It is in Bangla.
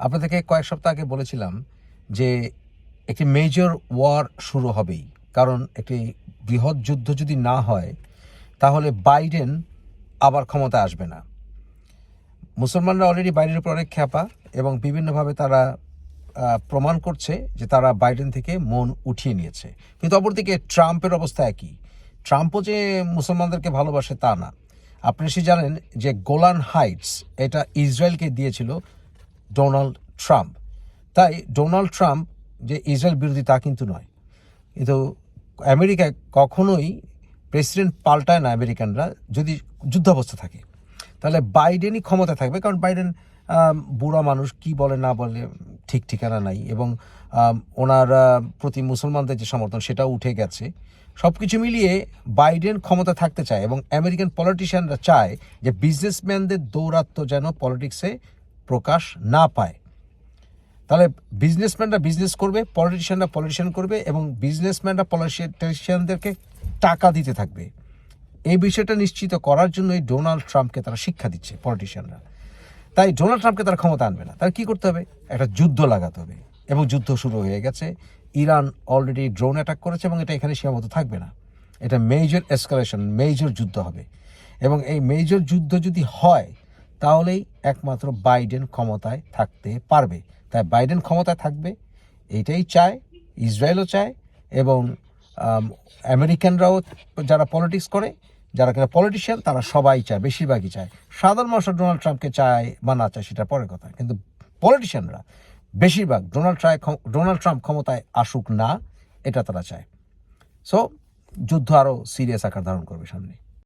আপনাদেরকে কয়েক সপ্তাহ আগে বলেছিলাম যে একটি মেজর ওয়ার শুরু হবেই। কারণ একটি বৃহৎ যুদ্ধ যদি না হয়, তাহলে বাইডেন আবার ক্ষমতায় আসবে না। মুসলমানরা অলরেডি বাইডেনের উপর অনেক খ্যাপা এবং বিভিন্নভাবে তারা প্রমাণ করছে যে তারা বাইডেন থেকে মন উঠিয়ে নিয়েছে। কিন্তু অপরদিকে ট্রাম্পের অবস্থা একই। ট্রাম্পও যে মুসলমানদেরকে ভালোবাসে তা না। আপনি সে জানেন যে গোলান হাইটস, এটা ইসরায়েলকে দিয়েছিল ডোনাল্ড ট্রাম্প তাই ডোনাল্ড ট্রাম্প যে ইসরায়েল বিরোধী তা কিন্তু নয়। কিন্তু আমেরিকায় কখনোই প্রেসিডেন্ট পাল্টায় না আমেরিকানরা যদি যুদ্ধাবস্থা থাকে। তাহলে বাইডেনই ক্ষমতা থাকবে। কারণ বাইডেন বুড়া মানুষ, কি বলে না বলে ঠিক ঠিকানা নাই এবং ওনার প্রতি মুসলমানদের যে সমর্থন সেটাও উঠে গেছে। সব কিছু মিলিয়ে বাইডেন ক্ষমতা থাকতে চায় এবং আমেরিকান পলিটিশিয়ানরা চায় যে বিজনেসম্যানদের দৌরাত্ম যেন পলিটিক্সে প্রকাশ না পায়। তাহলে বিজনেসম্যানরা বিজনেস করবে পলিটিশিয়ানরা পলিটিশিয়ান করবে এবং বিজনেসম্যানরা পলিটিশিয়ানদেরকে টাকা দিতে থাকবে। এই বিষয়টা নিশ্চিত করার জন্যই ডোনাল্ড ট্রাম্পকে তারা শিক্ষা দিচ্ছে পলিটিশিয়ানরা তাই ডোনাল্ড ট্রাম্পকে তারা ক্ষমতা আনবে না। তার কি করতে হবে? একটা যুদ্ধ লাগাতে হবে এবং যুদ্ধ শুরু হয়ে গেছে। ইরান অলরেডি ড্রোন অ্যাটাক করেছে এবং এটা এখানে সীমাবদ্ধ থাকবে না। এটা মেজর এসকালেশন মেজর যুদ্ধ হবে। এবং এই মেজর যুদ্ধ যদি হয় তাহলেই একমাত্র বাইডেন ক্ষমতায় থাকতে পারবে। তাই বাইডেন ক্ষমতায় থাকবে এইটাই চায়, ইসরায়েলও চায় এবং আমেরিকানরাও যারা পলিটিক্স করে, যারা কিনা পলিটিশিয়ান, তারা সবাই চায়, বেশিরভাগই চায়। সাধারণ মানুষ ডোনাল্ড ট্রাম্পকে চায় বা না চায় সেটা পরের কথা। কিন্তু পলিটিশিয়ানরা বেশিরভাগ ডোনাল্ড ট্রাই ডোনাল্ড ট্রাম্প ক্ষমতায় আসুক না, এটা তারা চায়। সো যুদ্ধ আরও সিরিয়াস আকার ধারণ করবে সামনে।